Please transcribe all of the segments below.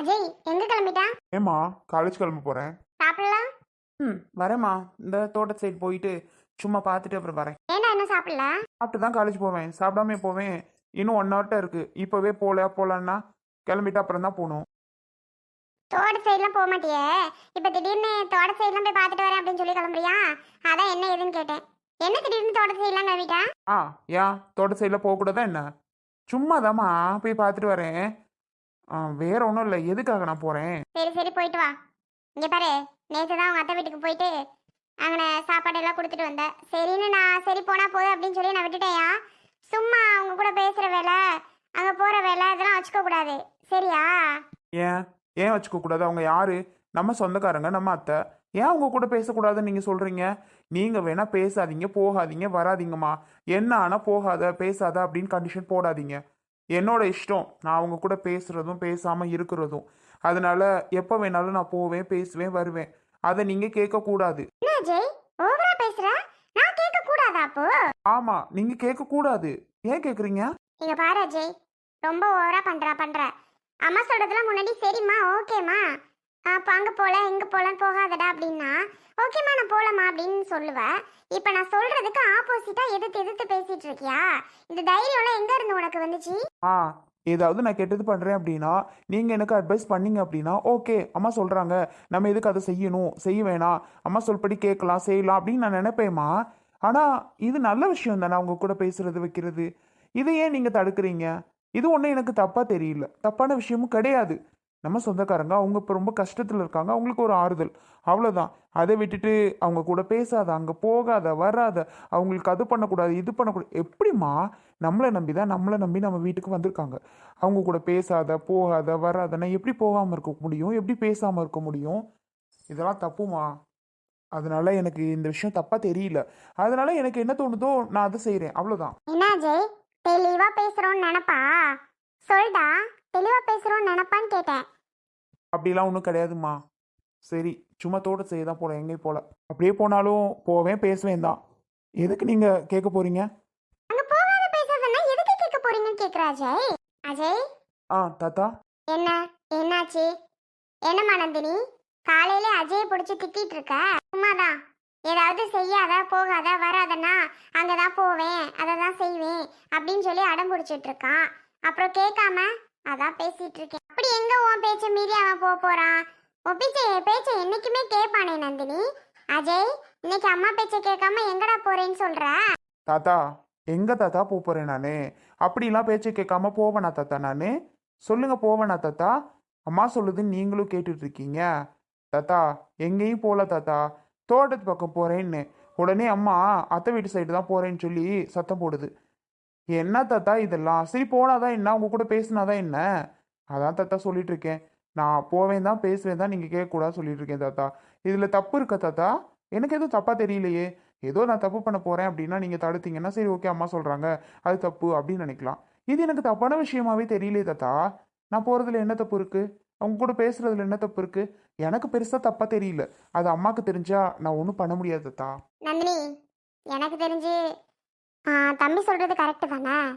அஜய் எங்க கிளம்பிட்டா? ஏம்மா காலேஜ் கிளம்ப போகிறேன் சாப்பிடலாம்? ம் வரேம்மா. இந்த தோட்ட சைடு போயிட்டு சும்மா பார்த்துட்டு அப்புறம் வரேன். ஏன்டா இன்னும் சாப்பிடல? சாப்பிட்டு தான் காலேஜ் போவேன். சாப்பிடாம போவேன். இன்னும் ஒன் ஹவர்ட்ட இருக்கு. இப்போவே போல போலான்னா கிளம்பிட்டு அப்புறம் தான் போகணும். தோட்ட சைட்லாம் போக மாட்டியே இப்போ திடீர்னு தோட்ட சைட்லாம் போய் பார்த்துட்டு வரேன் அப்படின்னு சொல்லி கிளம்புறியா? அதான் என்ன ஏதுன்னு கேட்டேன். என்ன திடீர்னு தோட்ட சைட்லாம் கிளம்பிட்டா? ஆ ஏன் தோட்ட சைடில் போகக்கூடாதா என்ன? சும்மாதாம்மா போய் பார்த்துட்டு வரேன். வேற ஒன்றும் இல்லை. எதுக்காக நான் போகிறேன் சரி சரி போயிட்டு வா. இங்க பாரு நேற்று தான் உங்க அத்தை வீட்டுக்கு போயிட்டு அங்கே சாப்பாடு எல்லாம் கொடுத்துட்டு வந்தேன் சரின்னு நான் சரி போனா போதும் அப்படின்னு சொல்லி நான் விட்டுட்டேயா சும்மா அவங்க கூட பேசுற வேலை அங்கே போற வேலை இதெல்லாம் வச்சுக்க கூடாது. சரியா? ஏன்? ஏன் வச்சுக்க கூடாது? அவங்க யாரு? நம்ம சொந்தக்காரங்க நம்ம அத்தை. ஏன் அவங்க கூட பேசக்கூடாதுன்னு நீங்கள் சொல்கிறீங்க நீங்கள் வேணா பேசாதீங்க போகாதீங்க வராதீங்கம்மா. என்ன ஆனால் போகாத பேசாத அப்படின்னு கண்டிஷன் போடாதீங்க. என்னோட இஷ்டம். நான் அவங்க கூட பேசுகிறதும் பேசாமல் இருக்கிறதும். அதனால எப்போ வேணாலும் நான் போவேன் பேசுவேன் வருவேன். அதை நீங்கள் கேட்கக்கூடாது. பேசுற? நான் கேட்க கூடாதா ஏன் கேட்குறீங்க இங்க பாரு அஜய் ரொம்ப ஓவரா பண்றா பண்ற. அம்மா சொல்றதுலாம் முன்னாடி சரிம்மா ஓகேம்மா. அப்போ அங்கே போகலாம் எங்கே போகலாம் போகாதடா அப்படின்னா ஓகேம்மா நான் போகலாமா அப்படின்னு சொல்லுவேன் இப்போ நான் சொல்கிறதுக்கு ஆப்போசிட்டாக எதிர்த்து எதிர்த்து பேசிட்டு இருக்கியா? இந்த தைரியம்லாம் எங்கே இருந்து உனக்கு வந்துச்சு? ஆ ஏதாவது நான் கெட்டது பண்ணுறேன் அப்படின்னா நீங்கள் எனக்கு அட்வைஸ் பண்ணீங்க அப்படின்னா ஓகே அம்மா சொல்கிறாங்க நம்ம எதுக்கு அதை செய்யணும்? செய்ய வேணாம். அம்மா சொல்படி கேட்கலாம் செய்யலாம் அப்படின்னு நான் நினைப்பேம்மா. ஆனால் இது நல்ல விஷயம் தானே அவங்க கூட பேசுறது வைக்கிறது. இதை ஏன் நீங்கள் தடுக்கிறீங்க. இது ஒன்றும் எனக்கு தப்பாக தெரியல. தப்பான விஷயமும் கிடையாது. நம்ம சொந்தக்காரங்க அவங்க இப்போ ரொம்ப கஷ்டத்தில் இருக்காங்க அவங்களுக்கு ஒரு ஆறுதல். அவ்வளோதான் அதை விட்டுட்டு அவங்க கூட பேசாத அங்கே போகாத வராத அவங்களுக்கு அது பண்ணக்கூடாது இது பண்ணக்கூடாது எப்படிம்மா? நம்மளை நம்பி தான் நம்மளை நம்பி நம்ம வீட்டுக்கு வந்திருக்காங்க. அவங்க கூட பேசாத போகாத வராதன்னா எப்படி போகாமல் இருக்க முடியும்? எப்படி பேசாமல் இருக்க முடியும்? இதெல்லாம் தப்புமா அதனால எனக்கு இந்த விஷயம் தப்பாக தெரியல. அதனால எனக்கு என்ன தோணுதோ நான் அதை செய்கிறேன் அவ்வளோதான் என்ன அஜய்? தெளிவா பேசுறோம்னு நினைப்பா? சொல்டா. தெளிவா பேசுறோம்னு நினைப்பான்னு கேட்டேன். அப்படிலாம் ஒன்றும் கிடையாதும்மா. சரி சும்மா தோட்ட செய்ய தான் போகிறேன் எங்கேயும் போகல அப்படியே போனாலும் போவேன் பேசுவேன் தான். எதுக்கு நீங்கள் கேட்க போகிறீங்க அங்க போகாத பேசாதன்னா எதுக்கு கேட்க போறீங்கன்னு கேக்குற அஜய்? அஜய்? ஆ தாத்தா? என்ன என்னாச்சு? என்னம்மா நந்தினி? காலையில அஜயை பிடிச்சி திட்டிட்டு இருக்க? சும்மாதான். ஏதாவது செய்யாத போகாத வராதன்னா அங்கதான் போவேன் அதை தான் செய்வேன் அப்படின்னு சொல்லி அடம் பிடிச்சிட்டு இருக்கான். அப்புறம் கேட்காம? அதான் பேசிட்டு இருக்கேன் அப்படி எங்க உன் பேச்ச மீறி அவன் போக போறான் உன் பேச்ச பேச்ச என்னைக்குமே கேட்பானே நந்தினி? அஜய் இன்னைக்கு அம்மா பேச்ச கேட்காம எங்கடா போறேன்னு சொல்ற? தாத்தா எங்க தாத்தா போக போறேன் நான்? அப்படிலாம் பேச்சை கேட்காம போவேனா தாத்தா நான்? சொல்லுங்க போவேனா தாத்தா? அம்மா சொல்லுதுன்னு நீங்களும் கேட்டுட்டு இருக்கீங்க தாத்தா எங்கேயும் போகல தாத்தா. தோட்டத்து பக்கம் போறேன்னு. உடனே அம்மா அத்தை வீட்டு சைடு தான் போறேன்னு சொல்லி சத்தம் போடுது. என்ன தாத்தா இதெல்லாம்? சரி போனாதான் என்ன? உங்க கூட பேசினாதான் என்ன? அதான் தாத்தா சொல்லிட்டு இருக்கேன் நான் போவேன் தான் பேசுவேன் தான் நீங்க கேட்கக்கூடாது சொல்லிட்டு இருக்கேன் தாத்தா. இதுல தப்பு இருக்கா தாத்தா? எனக்கு எதுவும் தப்பா தெரியலையே. ஏதோ நான் தப்பு பண்ண போறேன் அப்படின்னா நீங்க தடுத்தீங்கன்னா சரி ஓகே அம்மா சொல்றாங்க. அது தப்பு அப்படின்னு நினைக்கலாம். இது எனக்கு தப்பான விஷயமாவே தெரியலையே தாத்தா. நான் போறதுல என்ன தப்பு இருக்கு? அவங்க கூட பேசுறதுல என்ன தப்பு இருக்கு? எனக்கு பெருசா தப்பா தெரியல. அது அம்மாக்கு தெரிஞ்சா நான் ஒன்றும் பண்ண முடியாது தாத்தா. நந்தினி எனக்கு தெரிஞ்சு தம்பி சொல்கிறது கரெக்டு தானே?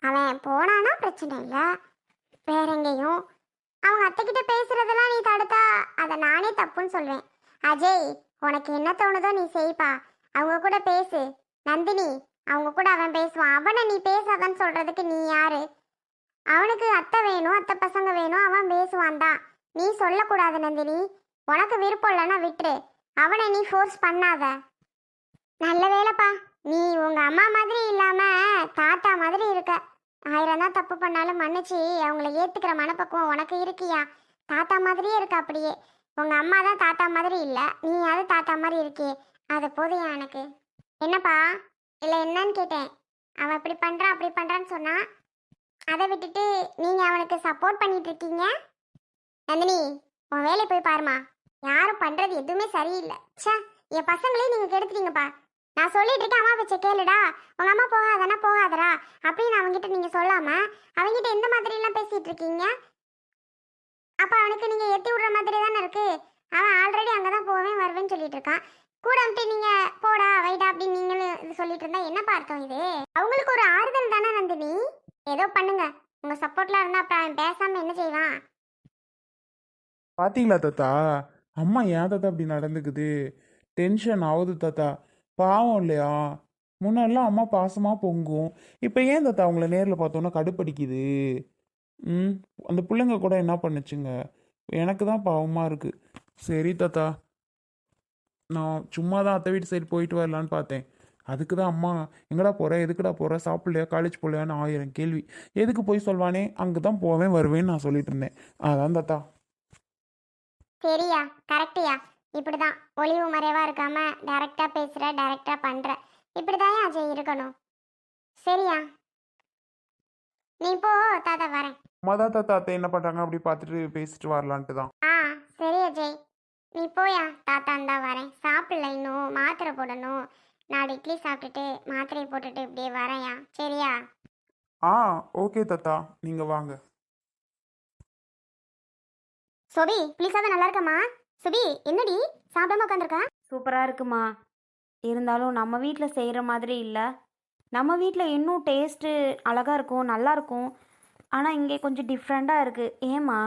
அவன் போனானா பிரச்சனை இல்லை. வேற எங்கேயும். அவங்க அத்தைக்கிட்ட பேசுகிறதெல்லாம் நீ தடுத்தா அதை நானே தப்புன்னு சொல்வேன். அஜய் உனக்கு என்ன தோணுதோ நீ செய்ப்பா. அவங்க கூட பேசு. நந்தினி அவங்க கூட அவன் பேசுவான். அவனை நீ பேசாதன்னு சொல்கிறதுக்கு நீ யாரு? அவனுக்கு அத்தை வேணும் அத்தை பசங்க வேணும் அவன் பேசுவான் தான். நீ சொல்லக்கூடாது நந்தினி. உனக்கு விருப்பம் இல்லைன்னா விட்டுரு. அவனை நீ ஃபோர்ஸ் பண்ணாத. நல்ல வேலைப்பா. நீ உங்க அம்மா மாதிரி இல்லாம தாத்தா மாதிரி இருக்க. ஆயிரம் தான் தப்பு பண்ணாலும் மன்னிச்சு அவங்கள ஏத்துக்கிற மனப்பக்குவம் உனக்கு இருக்கியா? தாத்தா மாதிரியே இருக்க அப்படியே. உங்க அம்மா தான் தாத்தா மாதிரி இல்ல நீ அது தாத்தா மாதிரி இருக்கே அது போதும் எனக்கு? என்னப்பா? இல்ல என்னன்னு கேட்டேன். அவன் இப்படி பண்றான் அப்படி பண்றான்னு சொன்னா அதை விட்டுட்டு நீங்க அவனுக்கு சப்போர்ட் பண்ணிட்டு இருக்கீங்க? நந்தினி உன் வேலை போய் பாருமா யாரும் பண்றது எதுவுமே சரியில்லை. ச்சே என் பசங்களே நீங்க கெடுத்துட்டீங்கப்பா. நான் சொல்லிட்டு இருக்கேன் அம்மா பச்சை கேளுடா. உங்க அம்மா போகாதனா போகாதடா அப்படின்னு அவங்ககிட்ட நீங்க சொல்லாம அவங்ககிட்ட எந்த மாதிரி எல்லாம் பேசிட்டு இருக்கீங்க அப்ப அவனுக்கு நீங்க எத்தி விடுற மாதிரி தானே இருக்கு? அவன் ஆல்ரெடி அங்கதான் போவேன் வருவேன்னு சொல்லிட்டு இருக்கான் கூட வந்துட்டு நீங்க போடா வைடா அப்படின்னு நீங்களும் இது சொல்லிட்டு இருந்தா என்ன பார்த்தோம் இது? அவங்களுக்கு ஒரு ஆறுதல் தானே நந்தினி? ஏதோ பண்ணுங்க. உங்க சப்போர்ட்ல இருந்தா அப்புறம் அவன் பேசாம என்ன செய்வான்? பாத்தீங்களா தாத்தா? அம்மா ஏன் தாத்தா அப்படி நடந்துக்குது? டென்ஷன் ஆகுது தாத்தா. பாவம் இல்லையா? முன்னெல்லாம் அம்மா பாசமாக பொங்கும். இப்போ ஏன் தாத்தா அவங்கள நேரில் பார்த்தோன்னா கடுப்படிக்குது? ம் அந்த பிள்ளைங்க கூட என்ன பண்ணுச்சுங்க? எனக்கு தான் பாவமாக இருக்குது சரி தாத்தா. நான் சும்மா தான் அத்தை வீட்டு சைடு போயிட்டு வரலான்னு பார்த்தேன். அதுக்கு தான் அம்மா எங்கடா போகிற எதுக்குடா போகிற சாப்பிட்லையா? காலேஜ் போகலையான்னு ஆயிரம் கேள்வி. எதுக்கு போய் சொல்வானே? அங்கே தான் போவேன் வருவேன்னு நான் சொல்லிட்டு இருந்தேன். அதான் தாத்தா. சரியா? கரெக்டியா இப்படிதான். ஒளிவு மறைவா இருக்காம டைரக்டா பேசுற டைரக்டா பண்ற. இப்படிதான் அஜய் இருக்கணும். சரியா? நீ போ தாத்தா வரேன். தான் தாத்தா அத்தை என்ன பண்ணுறாங்க அப்படி பார்த்துட்டு பேசிட்டு வரலான்ட்டு தான். ஆ சரி அஜய். நீ போயா? தாத்தா இருந்தா வரேன். சாப்பிடல இன்னும். மாத்திரை போடணும். நாலு இட்லி சாப்பிட்டுட்டு மாத்திரையை போட்டுட்டு இப்படியே வரேன்யா. சரியா? ஆ ஓகே தாத்தா. நீங்கள் வாங்க. சுபி புளிசாதம் நல்லா இருக்கம்மா. சுபி என்னடி? சாப்பிடாம உட்காந்துருக்க சூப்பராக இருக்குமா. இருந்தாலும் நம்ம வீட்டில் செய்கிற மாதிரி இல்லை. நம்ம வீட்டில் இன்னும் டேஸ்ட்டு அழகாக இருக்கும் நல்லா இருக்கும். ஆனால் இங்கே கொஞ்சம் டிஃப்ரெண்ட்டாக இருக்குது ஏம்மா?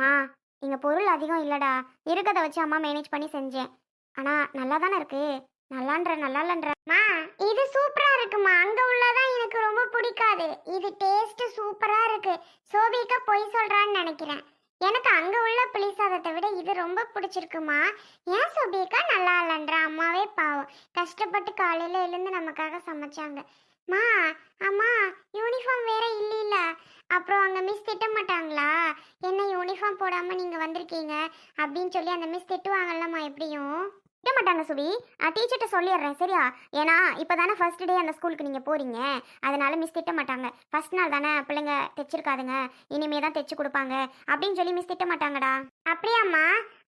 மா இங்க பொருள் அதிகம் இல்லடா. இருக்கதை வச்சு அம்மா மேனேஜ் பண்ணி செஞ்சேன். ஆனா நல்லா தானே இருக்கு? நல்லான்ற நல்லா இல்லன்ற மா இது சூப்பரா இருக்குமா? அங்க உள்ளதான் எனக்கு ரொம்ப பிடிக்காது. இது டேஸ்ட் சூப்பரா இருக்கு. சோபிகா பொய் சொல்றான்னு நினைக்கிறேன். எனக்கு அங்க உள்ள புளி சாதத்தை விட இது ரொம்ப பிடிச்சிருக்குமா? ஏன் சோபிகா நல்லா இல்லைன்றா அம்மாவே பாவம். கஷ்டப்பட்டு காலையில எழுந்து நமக்காக சமைச்சாங்க. மா அம்மா யூனிஃபார்ம் வேற இல்லைல்ல அப்புறம் அங்க மிஸ் திட்ட மாட்டாங்களா? என்ன யூனிஃபார்ம் போடாம நீங்க வந்திருக்கீங்க? அப்படின்னு சொல்லி அந்த மிஸ் திட்டுவாங்கல்லம்மா எப்படியும். விட மாட்டாங்க சுபி? டீச்சர்கிட்ட சொல்லிடுறேன் சரியா? ஏன்னா இப்போ தானே ஃபர்ஸ்ட் டே அந்த ஸ்கூலுக்கு நீங்கள் போறீங்க. அதனால மிஸ் திட்ட மாட்டாங்க. ஃபர்ஸ்ட் நாள் தானே பிள்ளைங்க தைச்சிருக்காதுங்க. இனிமே தான் தைச்சு கொடுப்பாங்க. அப்படின்னு சொல்லி மிஸ் திட்ட மாட்டாங்கடா. அப்படியாம்மா?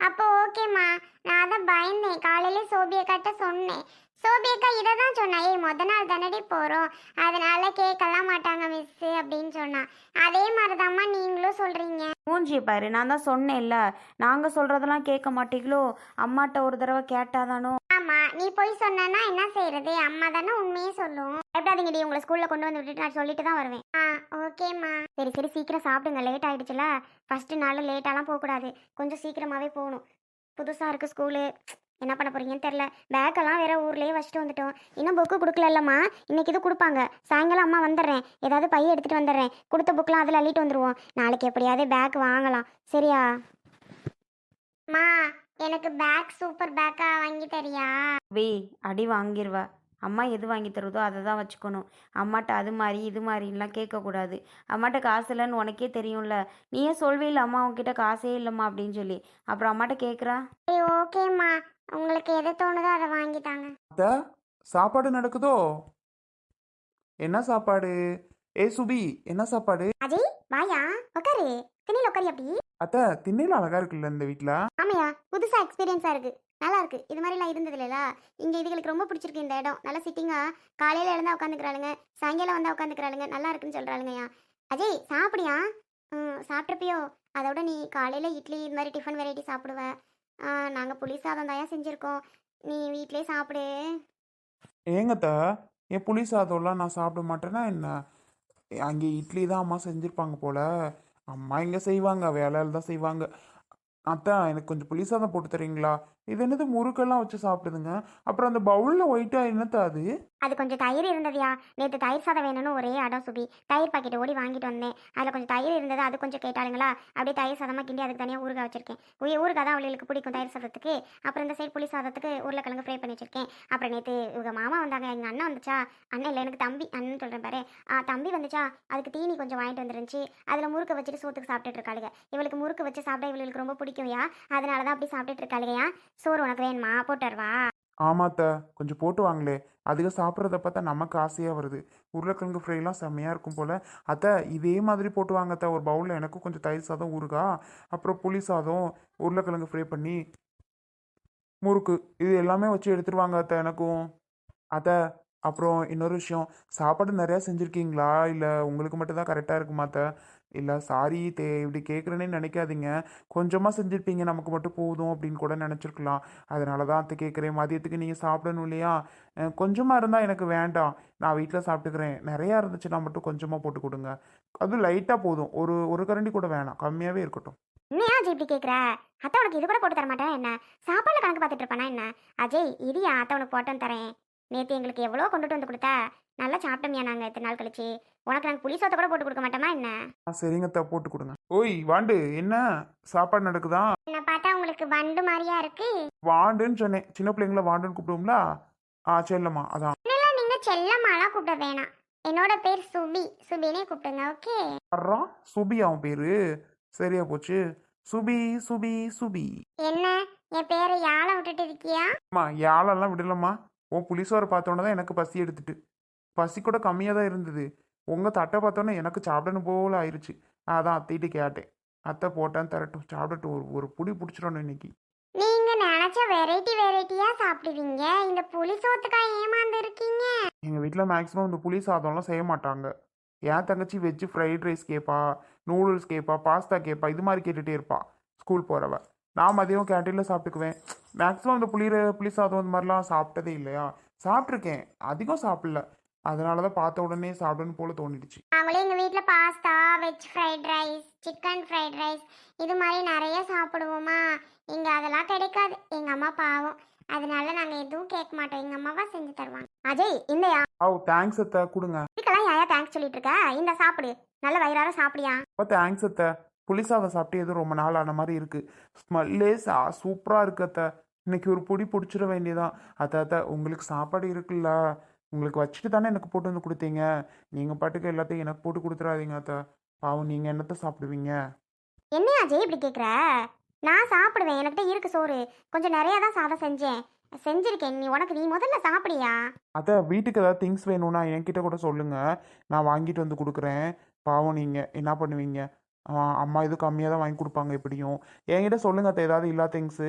அப்போ ஓகேம்மா நான் அதான் பயந்தேன். காலையில கட்ட சொன்னேன். சோபியக்கா இதை தான் சொன்னா ஏய் முத நாள் தானடி போகிறோம் அதனால கேட்கலாம் மாட்டாங்க மிஸ் அப்படின்னு சொன்னா. அதே மாதிரிதாம்மா நீங்களும் சொல்றீங்க. மூஞ்சி பாரு நான் தான் சொன்னேன்ல. நாங்கள் சொல்கிறதெல்லாம் கேட்க மாட்டீங்களோ? அம்மாட்ட ஒரு தடவை கேட்டாதானோ? ஆமா நீ போய் சொன்னா என்ன செய்யறது அம்மா தானே உண்மையே சொல்லும். எப்படாதீங்கடி உங்களை ஸ்கூல்ல கொண்டு வந்து விட்டுட்டு நான் சொல்லிட்டு தான் வருவேன். ஆ ஓகேம்மா. சரி சரி சீக்கிரம் சாப்பிடுங்க. லேட் ஆயிடுச்சுல. ஃபர்ஸ்ட் நாள் லேட்டாலாம் போகக்கூடாது. கொஞ்சம் சீக்கிரமாவே போகணும். புதுசா இருக்கு ஸ்கூலு என்ன பண்ண போறீங்கன்னு தெரில பேக்கெல்லாம் வேற ஊர்லயே வச்சுட்டு வந்துட்டோம். இன்னும் புக்கு கொடுக்கலல்லம்மா. இன்னைக்கு இது கொடுப்பாங்க. சாயங்காலம் அம்மா வந்துடுறேன். ஏதாவது பைய எடுத்துட்டு வந்துடுறேன். கொடுத்த புக்கெலாம் அதில் அள்ளிட்டு வந்துடுவோம் நாளைக்கு எப்படியாவது பேக் வாங்கலாம். சரியா? மா எனக்கு பேக் சூப்பர் பேக்கா வாங்கி தரியா? வே அடி வாங்கிடுவ அம்மா எது வாங்கி தருதோ அதை தான் வச்சுக்கணும். அம்மாட்ட அது மாதிரி இது மாதிரிலாம் கேட்கக்கூடாது. அம்மாட்ட காசு இல்லைன்னு உனக்கே தெரியும்ல. நீயே சொல்வேல அம்மா உன்கிட்ட காசே இல்லைம்மா அப்படின்னு சொல்லி. அப்புறம் அம்மாட்ட கேட்குறா? சரி ஓகேம்மா. உங்களுக்கு எது தோணுதோ அதை வாங்கிட்டாங்க அத்தை சாப்பாடு நடக்குதோ? என்ன சாப்பாடு? ஏ சுபி என்ன சாப்பாடு? அஜய் வாயா உட்காரு திண்ணில உட்காரி அப்படி அத்தை திண்ணையில் அழகா இருக்குல்ல இந்த வீட்டில் ஆமையா புதுசா எக்ஸ்பீரியன்ஸா இருக்கு. நல்லா இருக்கு. இது மாதிரிலாம் இருந்தது இல்லையா? இங்கே இதுகளுக்கு ரொம்ப பிடிச்சிருக்கு இந்த இடம். நல்லா சிட்டிங்காக காலையில் எழுந்தா உட்காந்துக்கிறாளுங்க சாயங்காலம் வந்தால் உட்காந்துக்கிறாளுங்க நல்லா இருக்குன்னு சொல்கிறாளுங்கய்யா அஜய் சாப்பிடியா? ம் சாப்பிட்ருப்பியோ அதோட நீ காலையில் இட்லி இது மாதிரி டிஃபன் வெரைட்டி சாப்பிடுவ. நாங்கள் புளி சாதம் தயா செஞ்சுருக்கோம். நீ வீட்லயே சாப்பிடு. ஏங்கத்த என் புளி சாதம்லாம் நான் சாப்பிட மாட்டேன்னா என்ன? அங்கே இட்லி தான் அம்மா செஞ்சுருப்பாங்க போல. அம்மா இங்கே செய்வாங்க வேலையில் தான் செய்வாங்க. அத்தான் எனக்கு கொஞ்சம் புளி சாதம் போட்டு தரீங்களா? இது என்னது முறுக்கெல்லாம் வச்சு சாப்பிடுதுங்க? அப்புறம் அந்த பவுலில் ஒயிட்டாக என்னத்த அது? அது கொஞ்சம் தயிர் இருந்ததுயா? நேற்று தயிர் சாதம் வேணும்னு ஒரே அடம் சுபி. தயிர் பாக்கெட் ஓடி வாங்கிட்டு வந்தேன். அதில் கொஞ்சம் தயிர் இருந்தது அது கொஞ்சம் கேட்டாளுங்களா? அப்படியே தயிர் சாதமாக கிண்டி அதுக்கு தனியாக ஊறுகாய் வச்சிருக்கேன். உய ஊறுகாய் தான் அவளுக்கு பிடிக்கும் தயிர் சாதத்துக்கு. அப்புறம் இந்த சைடு புளி சாதத்துக்கு உருளைக்கிழங்கு ஃப்ரை பண்ணி வச்சிருக்கேன். அப்புறம் நேற்று இவங்க மாமா வந்தாங்க எங்கள் அண்ணன் வந்துச்சா? அண்ணன் இல்லை எனக்கு தம்பி அண்ணன் சொல்கிறேன் பாரு. ஆ, தம்பி வந்துச்சா? அதுக்கு தீனி கொஞ்சம் வாங்கிட்டு வந்துருந்துச்சு. அதில் முறுக்கு வச்சுட்டு சோத்துக்கு சாப்பிட்டுட்டு இருக்காளுங்க இவளுக்கு முறுக்கு வச்சு சாப்பிட இவளுக்கு ரொம்ப பிடிக்கும்யா? அதனால தான் அப்படி சாப்பிட்டுட்டு இருக்காளுங்கயா சோறு உனக்கு வேணுமா? போட்டுருவா ஆமாத்த கொஞ்சம் போட்டு வாங்களே. அதுக்கு சாப்பிட்றத பார்த்தா நமக்கு ஆசையாக வருது. உருளைக்கிழங்கு ஃப்ரைலாம் செம்மையாக இருக்கும் போல். அத்தை இதே மாதிரி போட்டு வாங்கத்த ஒரு பவுலில் எனக்கும் கொஞ்சம் தயிர் சாதம் ஊறுகா அப்புறம் புளி சாதம் உருளைக்கிழங்கு ஃப்ரை பண்ணி முறுக்கு இது எல்லாமே வச்சு எடுத்துருவாங்க அத்தை எனக்கும். அத்தை அப்புறம் இன்னொரு விஷயம் சாப்பாடு நிறையா செஞ்சுருக்கீங்களா? இல்லை உங்களுக்கு மட்டும் தான் கரெக்டாக இருக்குமா அத்தை இல்லை சாரி தே இப்படி கேட்குறேன்னே நினைக்காதீங்க. கொஞ்சமாக செஞ்சுருப்பீங்க நமக்கு மட்டும் போதும் அப்படின்னு கூட நினச்சிருக்கலாம். அதனால தான் அத்தை கேட்குறேன். மதியத்துக்கு நீங்கள் சாப்பிடணும் இல்லையா? கொஞ்சமாக இருந்தால் எனக்கு வேண்டாம். நான் வீட்டில் சாப்பிட்டுக்கிறேன். நிறையா இருந்துச்சுன்னா மட்டும் கொஞ்சமாக போட்டு கொடுங்க. அதுவும் லைட்டாக போதும். ஒரு ஒரு கரண்டி கூட வேணாம். கம்மியாகவே இருக்கட்டும். நீ அஜய் இப்படி கேட்குற? அத்தை உனக்கு இது கூட போட்டு தர மாட்டேன். என்ன? சாப்பாடுல கணக்கு பார்த்துட்டு இருப்பானா என்ன? அஜய் இது ஏன் அத்தை உனக்கு போட்டு தரேன்? நேற்று எங்களுக்கு எவ்வளோ கொண்டுட்டு வந்து கொடுத்தா நல்லா சாப்பிட்டோம்யா நாங்கள் இத்தனை நாள் கழிச்சு. உனக்கு நாங்கள் புளி சோத்தை கூட போட்டு கொடுக்க மாட்டோமா என்ன? ஆ சரிங்க அத்தா போட்டு கொடுங்க. ஓய் வாண்டு என்ன? சாப்பாடு நடக்குதா? என்ன பார்த்தா உங்களுக்கு வண்டு மாதிரியா இருக்கு. வாண்டுன்னு சொன்னேன். சின்ன பிள்ளைங்கள வாண்டுன்னு கூப்பிடுவோம்ல? ஆ செல்லம்மா அதான். இதெல்லாம் நீங்க செல்லம்மாலாம் கூப்பிட வேணாம். என்னோட பேர் சுபி. சுபினே கூப்பிடுங்க ஓகே? வர்றான் சுபி அவன் பேரு? சரியா போச்சு. சுபி சுபி சுபி. என்ன? என் பேரை யாழை விட்டுட்டு இருக்கியா? அம்மா யாழெல்லாம் விடலம்மா. உன் புளிசோரை பார்த்தோன்னே தான் எனக்கு பசி எடுத்துட்டு. பசி கூட கம்மியாக தான் இருந்தது. உங்கள் தட்டை பார்த்தோன்னே எனக்கு சாப்பிடணும் போல ஆயிடுச்சு அதான் அத்தைகிட்ட கேட்டேன். அத்தை போட்டான் தரட்டும். சாப்பிடட்டும் ஒரு ஒரு புடி பிடிச்சிடணும் இன்னைக்கு. நீங்க நினைச்ச வெரைட்டி வெரைட்டியா சாப்பிடுவீங்க. இந்த புளி சோத்துக்கா ஏமாந்து இருக்கீங்க? எங்கள் வீட்டில் மேக்ஸிமம் இந்த புளி சாதம்லாம் செய்ய மாட்டாங்க. என் தங்கச்சி வெஜ்ஜு ஃப்ரைட் ரைஸ் கேட்பா நூடுல்ஸ் கேட்பா பாஸ்தா கேட்பா இது மாதிரி கேட்டுகிட்டே இருப்பா. ஸ்கூல் போகிறவ நான் மதியம் கேன்டீனில் சாப்பிட்டுக்குவேன். மேக்ஸிமம் இந்த புளி புளி சாதம் இந்த மாதிரிலாம் சாப்பிட்டதே இல்லையா? சாப்பிட்ருக்கேன் அதிகம் சாப்பிடல. அதனால தான் பார்த்த உடனே சாப்பிடணும் போல தோணிடுச்சு. நாங்களே எங்க வீட்ல pasta veg fried rice chicken fried rice இது மாதிரி நிறைய சாப்பிடுவோமா? இங்க அதெல்லாம் கிடைக்காது. எங்க அம்மா பாவம். அதனால நாங்க எதுவும் கேட்க மாட்டோம். எங்க அம்மாவா செஞ்சு தருவாங்க. அஜய் இந்த ஓ தேங்க்ஸ் அத்தை. கொடுங்க. இதுக்கெல்லாம் யாயா தேங்க்ஸ் சொல்லிட்டு இருக்க? இந்த சாப்பிடு. நல்ல வயிறார சாப்பிடியா? அப்போ தேங்க்ஸ் அத்தை. புளி சாதம் சாப்பிட்டு எதுவும் ரொம்ப நாள் ஆன மாதிரி இருக்குது ஸ்மெல்லே சா சூப்பராக இருக்கு அத்தை. இன்னைக்கு ஒரு பொடி பிடிச்சிட வேண்டியதான் அத்தை அத்தை உங்களுக்கு சாப்பாடு இருக்குல்ல. உங்களுக்கு வச்சுட்டு தானே எனக்கு போட்டு வந்து கொடுத்தீங்க. நீங்கள் பாட்டுக்கு எல்லாத்தையும் எனக்கு போட்டு கொடுத்துறாதீங்க அத்தை. பாவம் நீங்கள் என்னத்தை சாப்பிடுவீங்க? என்ன அஜய் இப்படி கேக்குற? நான் சாப்பிடுவேன். என்கிட்ட இருக்கு சோறு. கொஞ்சம் நிறைய தான் சாதம் செஞ்சேன். செஞ்சிருக்கேன். நீ உனக்கு நீ முதல்ல சாப்பிடியா? அத்தை வீட்டுக்கு ஏதாவது திங்ஸ் வேணும்னா என்கிட்ட கூட சொல்லுங்கள் நான் வாங்கிட்டு வந்து கொடுக்குறேன். பாவம் நீங்கள் என்ன பண்ணுவீங்க? அம்மா இது கம்மியாக தான் வாங்கி கொடுப்பாங்க எப்படியும். என்கிட்ட சொல்லுங்க அத்தை ஏதாவது இல்லா திங்ஸு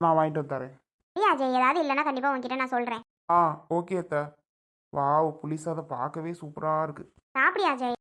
நான் வாங்கிட்டு வந்து தரேன் ஏய் அஜய் ஏதாவது இல்லைன்னா கண்டிப்பா உன்கிட்ட நான் சொல்றேன். ஆ ஓகே அத்தை. வாவ் புளி சாதம் பார்க்கவே சூப்பராக இருக்குது சாப்பிடியா அஜய்?